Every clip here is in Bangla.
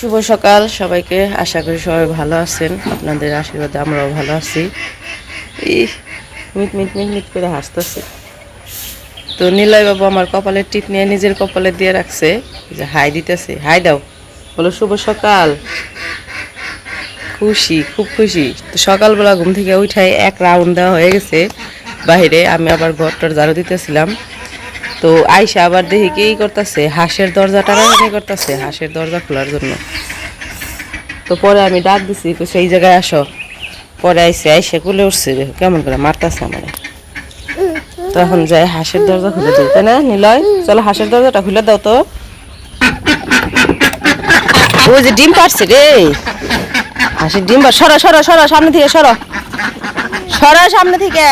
শুভ সকাল। সবাইকে আশা করি সবাই ভালো আছেন। আপনাদের আশীর্বাদে আমরাও ভালো আছি। এই মিট মিট মিট মিট করে হাসতেছে। তো নিলয় বাবু আমার কপালের টিপ নিয়ে নিজের কপালে দিয়ে রাখছে। যে হাই দিতেছে। হাই দাও। বলো, শুভ সকাল। খুশি, খুব খুশি। তো সকালবেলা ঘুম থেকে উঠাই এক রাউন্ড দেওয়া হয়ে গেছে। বাইরে আমি আবার ঘরটার ঝাড়ু দিতেছিলাম। তো আইসা আবার দেখি কি করতেছে? হাঁসের দরজা টানাটানি করতেছে, হাঁসের দরজা খোলার জন্য। তো পরে আমি ডাক দিছি সেই জায়গায় আসো। পরে আইসে আইসে কুলে উঠছে দেখো কেমন করে মারতাছে আমার। তখন যাই হাঁসের দরজা খুলে দিই। তাই না, নিলয়? চলো হাঁসের দরজাটা খুলে দাও তো। ওই যে ডিম পারছে রে। হাঁসের ডিম পার সরো সরো সরো, সামনে থেকে সরো। সরো সামনে থেকে।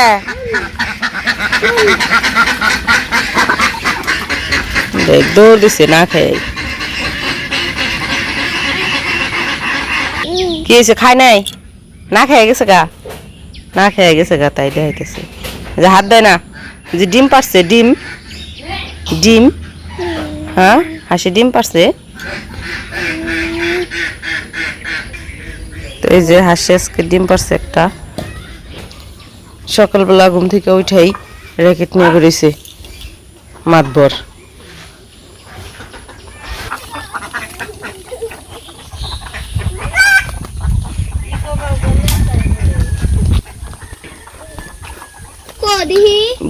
দৌড় দিছে, না খেয়ে কি হয়েছে খায় নাই? না খেয়ে গেছে গা? না খেয়ে গেছে গা তাই দেখাইতেছে যে হাত দেয় না, যে ডিম পারছে, ডিম। ডিম? হ্যাঁ হাসি ডিম পারছে। তো এই যে হাসি আজকে ডিম পারছে একটা। সকালবেলা ঘুম থেকে উঠাই র্যাকেট নিয়ে বেরিয়েছে মাতবর।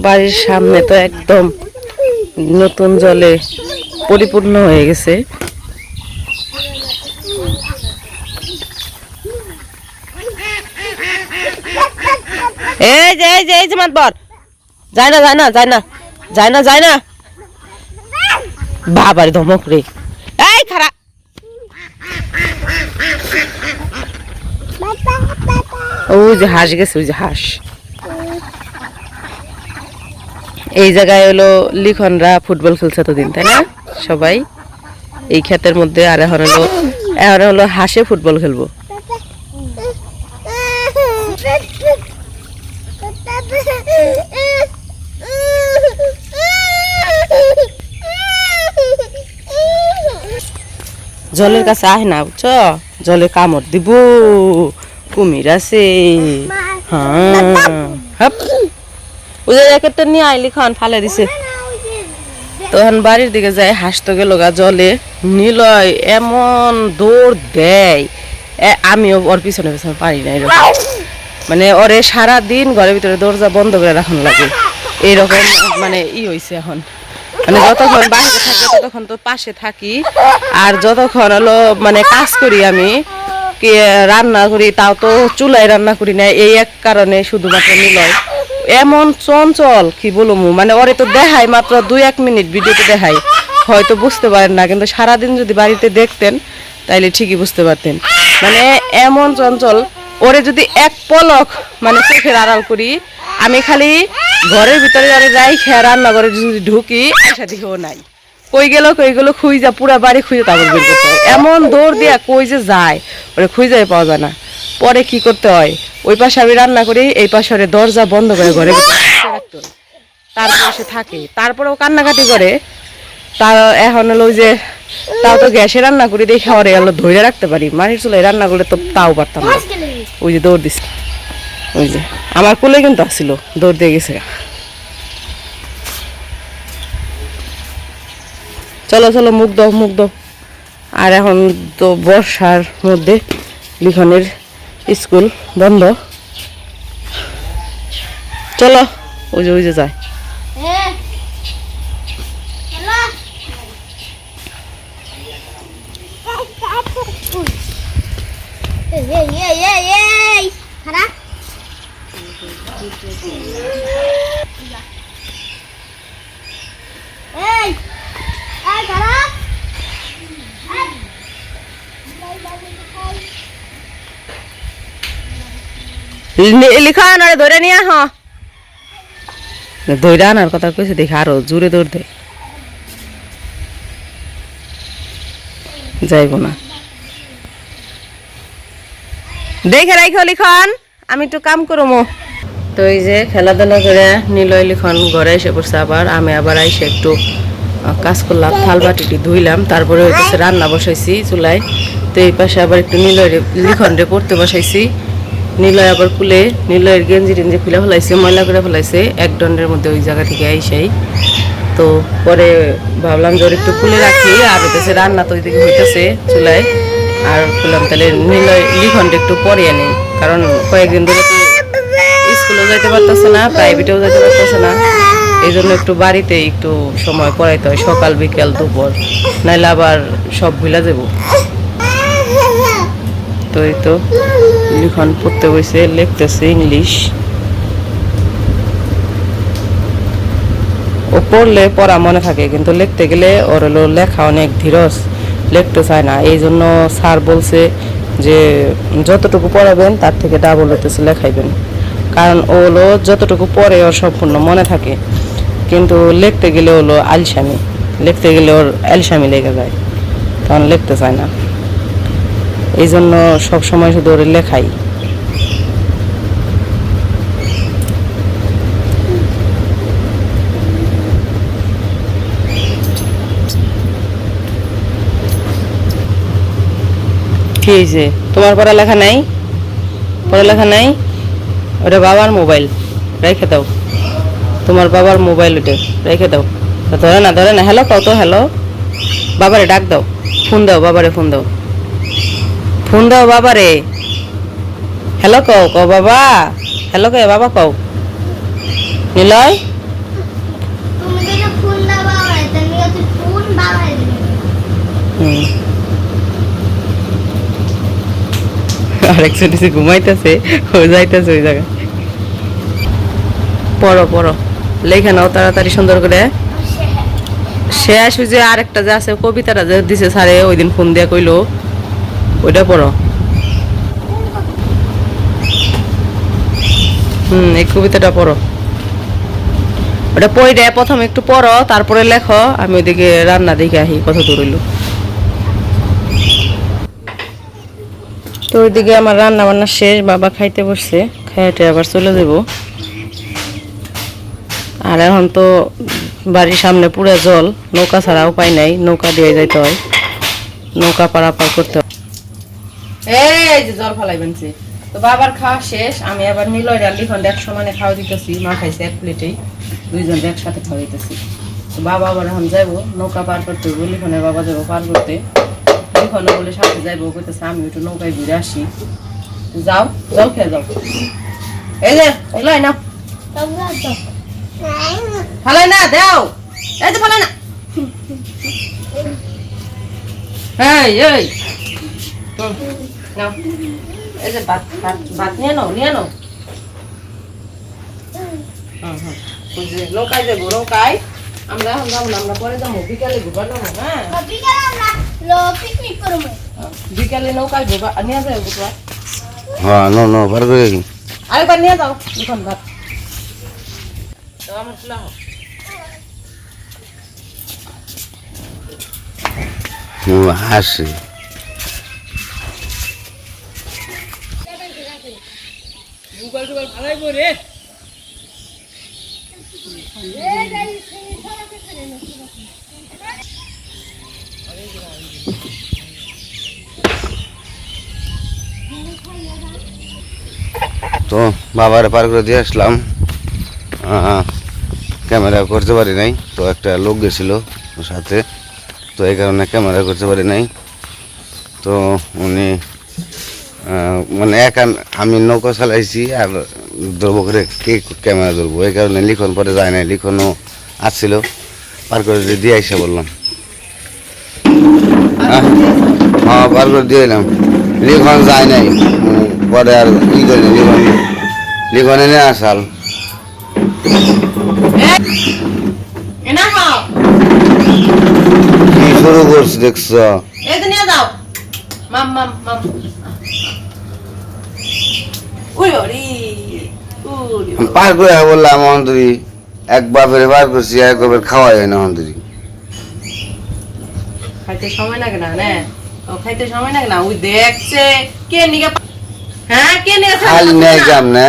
বাড়ির সামনে তো একদম নতুন জলে পরিপূর্ণ হয়ে গেছে। এই যে এই যে, এই যায় না যায় না না, যায় না যায় না। ধমক রে। এই খারাপ ওই যে হাঁস গেছে ওই যে হাঁস। এই জায়গায় হলো লিখনরা ফুটবল খেলছে তো দিন তাই না? সবাই এই ক্ষেতের মধ্যে, আর এখন হলো এখন হলো হাসে ফুটবল খেলব। জলের কাছে আহে না, বুঝছ? জলে কামড় দিব, কুমির আছে। হ্যাঁ হাপ ওই জ্যাকেটটা নিয়ে আইলি খান ফালে দিছে। তখন বাড়ির দিকে যায় হাসতে গেল গা জলে। নিলয়, এমন দৌড় দেয়। আমিও ওর পিছনে পিছনে পারি না এরকম। মানে ওরে সারা দিন ঘরের ভিতরে দরজা বন্ধ করে রাখানো লাগে। এইরকম মানে ই হইছে এখন। মানে যতক্ষণ বাইরে থাকি ততক্ষণ তো পাশে থাকি। আর যতক্ষণ হলো মানে কাজ করি আমি রান্না করি, তাও তো চুলায় রান্না করি না। এই এক কারণে শুধুমাত্র নিলয়। এমন চঞ্চল, কি বলব? মানে ওরে তো দেখায় মাত্র দুই এক মিনিট ভিডিওতে দেখায় হয়তো বুঝতে পারেন না, কিন্তু সারাদিন যদি বাড়িতে দেখতেন, তাইলে ঠিকই বুঝতে পারতেন। মানে এমন চঞ্চল, ওরে যদি এক পলক মানে চোখের আড়াল করি, আমি খালি ঘরের ভিতরে যারা যাই খেয়ে রান্না করে যদি ঢুকি আশা দিকেও নাই। কই গেল কই গেল খুঁজা পুরা বাড়ি খুঁজে তারপর বের করতে হয়। এমন দৌড় দিয়া কই যে যায়, ওরে খুঁজে পাওয়া যায় না। পরে কি করতে হয়? ওই পাশে আমি রান্না করি, এই পাশে দরজা বন্ধ করে ঘরে রাখতে তারপরে সে থাকে। তারপরেও কান্নাকাটি করে। তার এখন হলো যে, তাও তো গ্যাসে রান্না করি, দেখে ওরে হলো ধরে রাখতে পারি। মাটির চুলায় রান্না করলে তো তাও পারতাম না। ওই যে দৌড় দিছে। ওই যে, আমার কোলে কিন্তু আসছিল দৌড় দিয়ে গেছে চলো চলো, মুখ দাও মুখ দাও আর এখন তো বর্ষার মধ্যে লিখনের স্কুল বন্ধ চলো ওই যে ওই যে যায় Yeah, yeah, yeah, এই এই খারাপ এই এই খারাপ লি- লিখা আনারে ধরে নিয়ে আহ ধরে আনার কথা কইছে দেখে আরও জোরে দৌড় দে। যাইব না। দেখে রাখো লিখন আমি একটু কাম করব তো এই যে খেলাধুলা করে নিলয় লিখন ঘরে এসে পড়ছে আবার আমি আবার আইসে একটু কাজ করলাম থাল বাটিটি ধুইলাম তারপরে হইতেছে রান্না বসাইছি চুলায় তো এই পাশে আবার একটু নিলয় লিখন রে পড়তে বসাইছি নিলয় আবার খুলে, নিলয়ের গেঞ্জি টেঞ্জি খুলে ফেলাইছে, ময়লা করে ফেলাইছে, এক দণ্ডের মধ্যে ওই জায়গা থেকে আইসাই। তো পরে ভাবলাম যে ওর একটু খুলে রাখি, আর হইতেছে রান্না তো ওইদিকে হইতেছে চুলায়। আর বললাম তাহলে নিলয় লিখনটা একটু পরে আনি, কারণ কয়েকদিন ধরে তো স্কুলেও যাইতে পারতেছে না, প্রাইভেটেও যাইতে পারতেছে না। এই জন্য একটু বাড়িতে একটু সময় পড়াইতে হয়, সকাল, বিকেল, দুপুর। নাইলে আবার সব যাব। তো তো লিখন পড়তে বসে, লিখতেছে ইংলিশ। ও পড়লে পড়া মনে থাকে, কিন্তু লিখতে গেলে ওর হলো লেখা অনেক ধীরজ লিখতে চায় না। এই জন্য স্যার বলছে যে, যতটুকু পড়াবেন, তার থেকে ডাবল হতেছে লেখাইবেন। কারণ ও হলো যতটুকু পড়ে, ওর সম্পূর্ণ মনে থাকে। কিন্তু লিখতে গেলে হলো আলসামি। লিখতে গেলে ওর আলসামি লেগে যায়, তখন লিখতে চায় না। এই জন্য সবসময় শুধু ওর লেখাই। কি হয়েছে তোমার পড়ালেখা নাই? পড়ালেখা নাই? ওটা বাবার মোবাইল, রেখে দাও। তোমার বাবার মোবাইল ওটা রেখে দাও। ধরে না ধরে না, হ্যালো কও তো হ্যালো? বাবারে ডাক দাও, ফোন দাও, বাবারে ফোন দাও। ফোন দাও বাবারে। হ্যালো কও কও বাবা। হ্যালো কে বাবা কও। নিলয়? বাবা বাবা আরেকজন এসে ঘুমাইতেছে ও যাইতেছে ওই জায়গায়। পড়ো পড়ো। লেখা নাও তাড়াতাড়ি সুন্দর করে। শেষ যে আরেকটা যে আছে কবিতাটা যে দিছে স্যারে ওই দিন ফোন দিয়া কইলো। ওইটা পড়ো। হুম, এই কবিতাটা পড়ো। ওটা পড়ে প্রথমে একটু পড়ো, তারপরে লেখো, আমি ওইদিকে রান্না দেখে আহি কত দূর হইল। তো ওইদিকে আমার রান্না বান্না শেষ, বাবা খাইতে বসছে খাইতে আবার চলে যাব। আর এখন তো বাড়ির সামনে পুরো জল, নৌকা ছাড়া উপায় নাই, নৌকা দিয়ে যাইতে হয়। নৌকা পারাপার করতে হয়। এই যে জল ফেলাইবেন সে। তো বাবার খাওয়া শেষ, আমি আবার নিলয় ডাল লিখন এক সমানে খাওয়া দিতেছি, মা খাইছে এক প্লেটেই, দুইজন একসাথে খাওয়া দিতেছি। তো বাবা আবার এখন যাইবো, নৌকা পার করতে হইব, লিখনের বাবা যাব পার করতে। লিখনে বলে সাথে যাইবো কইতেছে, আমি একটু নৌকায় ঘুরে আসি। যাও, জল খেয়ে যাও। এই যে এলাই না ফালাই না, দাও। এই যে ফালাই না। এই এই। নাও। এই যে ভাত ভাত ভাত নিয়ে নাও নিয়ে নাও। নৌকায় যাব নৌকায় আমরা এখন যাব আমরা পরে যাব। বিকালে ঘুরবা যাব হ্যাঁ? বিকালে আমরা লো পিকনিক করব। বিকালে নৌকায় ঘুরবা নিয়ে যাও ঘুরবা। হ্যাঁ নো নো বার করে কি আরেকবার নিয়ে যাও দুখন ভাত। তো আমার চুলা হোক। হাসি তো বাবারে পার করে দিয়ে আসলাম। ক্যামেরা করতে পারি নাই, তো একটা লোক গেছিল সাথে, তো এই কারণে ক্যামেরা করতে পারি নাই। তো উনি মানে একা আমি নৌকা চালাইছি আর ধরবো করে কে ক্যামেরা ধরবো এই কারণে লিখন পরে যায় নাই লিখনও আসছিল পার করে দিয়ে আইসা বললাম হ্যাঁ পার করে দিয়ে এলাম লিখন যায় নাই। পরে আর ই করে লিখন। লিখন এনে আসাল কি শুরু করছি দেখছ? মাম মাম মাম। পার করে বললাম অন্তরি এক বাপের পার করছি এক বাপের খাওয়া যায় না অন্তরি। খাইতে সময় লাগে না না? ও খাইতে সময় লাগে না ওই দেখছে কে নিকে হ্যাঁ কে নিকে খালি নেই কাম না।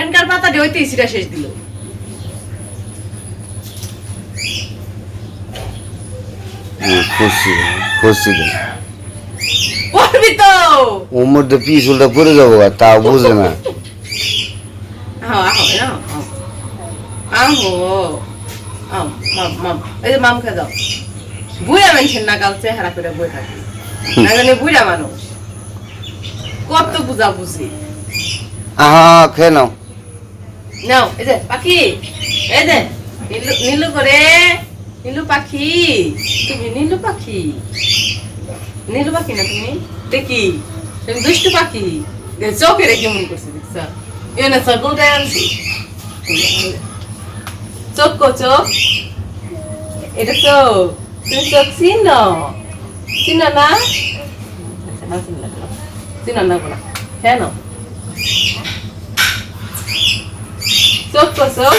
এনকার পাতা দিয়ে ওইতেই সিটা শেষ দিল। খুশি খুশি পড়বি তো ওর মধ্যে পিস উল্টা পড়ে যাব আর তাও বুঝে না। যাও। বুড়া মানুষের চেহারা করে বই থাকি। জানি বুড়া মানুষ। কত বুঝা বুঝি। আহা খেয়ে নাও। নাও এই যে পাখি এই যে নীলু নীলু করে নীলু পাখি তুমি নীলু পাখি। নীলু পাখি না তুমি? দেখি। তুমি দুষ্টু পাখি। চোখে রেখে মন করছে, দেখছ? এ না সকলটা আনছি। চোখ কো চোখ। এটা চোখ তুমি চোখ চিন? চিন না? আচ্ছা না চিন না চিন না বলা কেন চোখ কো চোখ।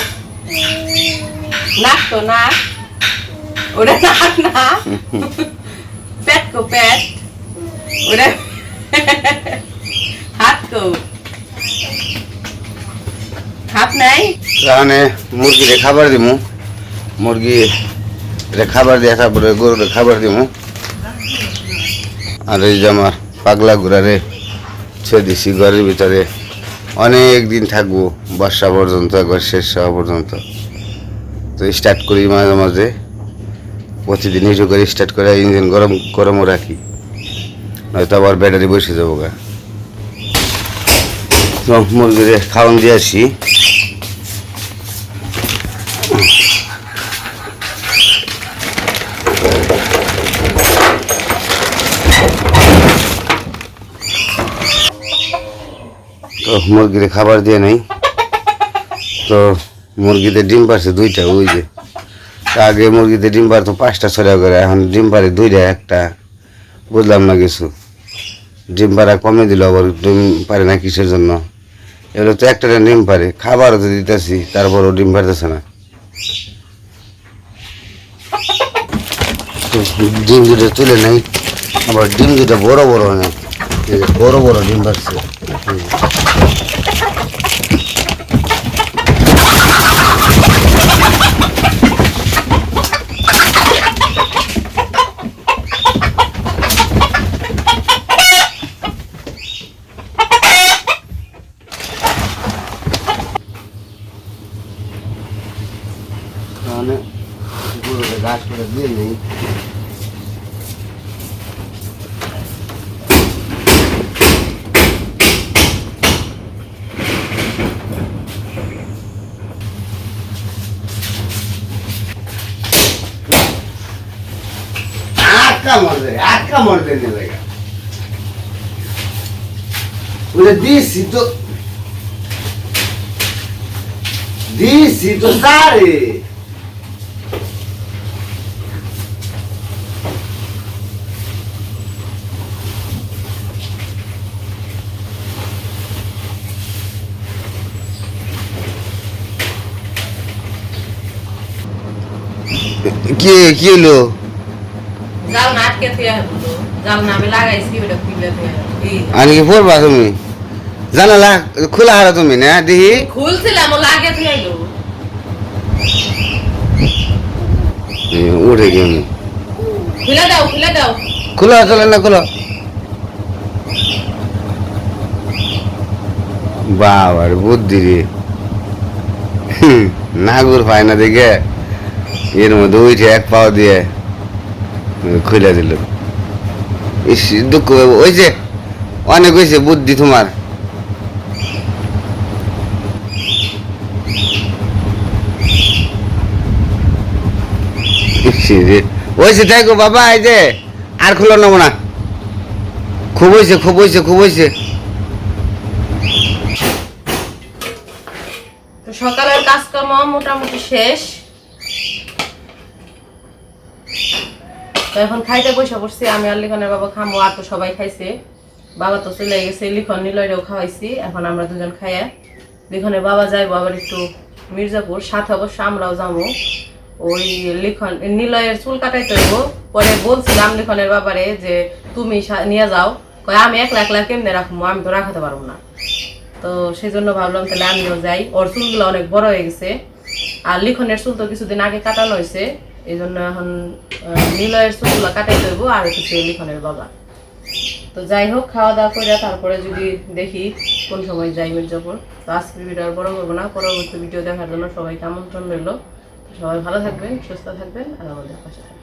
নাক তো নাক। ওটা নাক না পেট কো পেট। ওটা হাত কো। হাত নাই? তাহলে মুরগিরে খাবার দিমু। মুরগি রে খাবার দিয়ে তারপরে গরুরে খাবার দিমু। আর এই যে আমার পাগলা ঘোড়ারে ছেড়ে দিছি ঘরের ভিতরে। অনেক দিন থাকব, বর্ষা পর্যন্ত, একবার শেষ হওয়া পর্যন্ত। তো স্টার্ট করি মাঝে মাঝে। প্রতিদিন একটু করে স্টার্ট করে, ইঞ্জিন গরম, গরমও রাখি। নয়তো আবার ব্যাটারি বসে যাব গা। তো, মুরগিরে খাওয়ান দিয়ে আসি। তো, মুরগিরে খাবার দিয়ে নেই। তো, মুরগিতে ডিম পারছে দুইটা, ওই যে। আগে মুরগিতে ডিম পারতো পাঁচটা ছড়া করে, এখন ডিম পারে দুইটা, একটা। বুঝলাম না কিছু। ডিম পাড়া কমে দিল, আবার ডিম পারে না কিসের জন্য? এগুলো তো একটা ডিম পারে খাবারও তো দিতেছি, তারপরও ডিম পারতেছে না। ডিম দুটো তুলে নেই, আবার ডিম দুটো বড় বড় না বড় বড় ডিম পারছে তাহলে গরুকে ঘাস করে দিয়ে নেই আটকা মরবে আটকা মরবে না লেগা ওরে দিছি তো দিছি তো সারে। কি কি হলো জাল না আটকে থুয়া হলো জাল না আমি লাগাইছি ওটা খুলে থুয়া আনি কি? পড়বা তুমি? জানালা খোলা হারা তুমি না দেখি? খুলছিলাম ও লাগে উঠে গেল খুলে দাও খুলে দাও। খোলা চলে না খোলা। বাবার বুদ্ধি রে। নাগুর পায় না দেখে। এর মধ্যে উঠে এক পাও দিয়ে খুলে দিল। দুঃখ ওই যে, অনেক হয়েছে বুদ্ধি তোমার। রে। ওইসে থাকো বাবা, এই যে, আর খুলো নেব না। খুব হয়েছে খুব হয়েছে খুব হয়েছে সকালের কাজকর্ম মোটামুটি শেষ। তো এখন খাইতে বসে পড়ছি, আমি আর লিখনের বাবা খামো, আর তো সবাই খাইছে। বাবা তো চলে গেছে, লিখন নিলয়রেও খাওয়াইছি, এখন আমরা দুজন খাইয়া লিখনের বাবা যাইবো আবার একটু মির্জাপুর, সাথে অবশ্য আমরাও যাব ওই লিখন, নিলয়ের চুল কাটাইতে হইব, পরে বলছিলাম লিখনের বাবারে যে তুমি নিয়ে যাও। কয়, আমি একলা একলা কেমনে রাখব আমি তো রাখাতে পারব না। তো সেই জন্য ভাবলাম তাহলে আমিও যাই। ওর চুলগুলো অনেক বড় হয়ে গেছে। আর লিখনের চুল তো কিছুদিন আগে কাটানো হয়েছে। এই জন্য এখন নিলয়ের চুলগুলো কাটাই দেবো আর কিছু লিখনের বাবা। তো যাই হোক খাওয়া দাওয়া করে তারপরে যদি দেখি কোন সময় যাই মির্জাপুর, তো আজকের ভিডিও আর বড় করব না, পরবর্তী ভিডিও দেখার জন্য সবাইকে আমন্ত্রণ রইল। সবাই ভালো থাকবেন, সুস্থ থাকবেন, আর আমাদের পাশে থাকবেন।